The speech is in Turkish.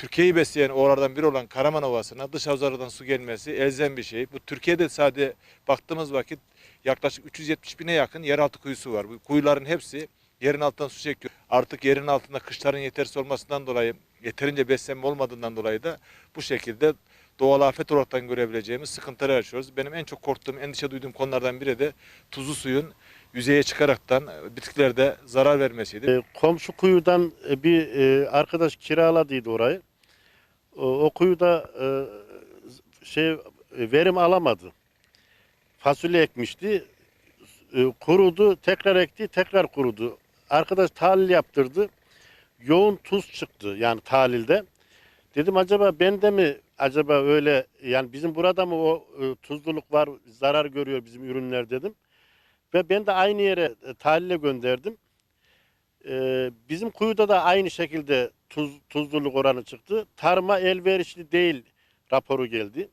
Türkiye'yi besleyen ovalardan biri olan Karaman Ovası'na dış havzalardan su gelmesi elzem bir şey. Bu Türkiye'de sadece baktığımız vakit yaklaşık 370 bine yakın yeraltı kuyusu var. Bu kuyuların hepsi yerin altından su çekiyor. Artık yerin altında kışların yetersiz olmasından dolayı, yeterince beslenme olmadığından dolayı da bu şekilde doğal afet olaraktan görebileceğimiz sıkıntılar yaşıyoruz. Benim en çok korktuğum, endişe duyduğum konulardan biri de tuzlu suyun yüzeye çıkaraktan bitkilerde zarar vermesiydi. E, komşu kuyudan e, bir e, arkadaş kiraladıydı orayı. O, o kuyuda e, şey e, verim alamadı. Fasulye ekmişti. E, kurudu, tekrar ekti, tekrar kurudu. Arkadaş tahlil yaptırdı. Yoğun tuz çıktı yani tahlilde. Dedim acaba bende mi acaba öyle yani bizim burada mı o tuzluluk var, zarar görüyor bizim ürünler dedim. Ve ben de aynı yere e, tahlile gönderdim. Bizim kuyuda da aynı şekilde tuz, tuzluluk oranı çıktı. Tarıma elverişli değil raporu geldi.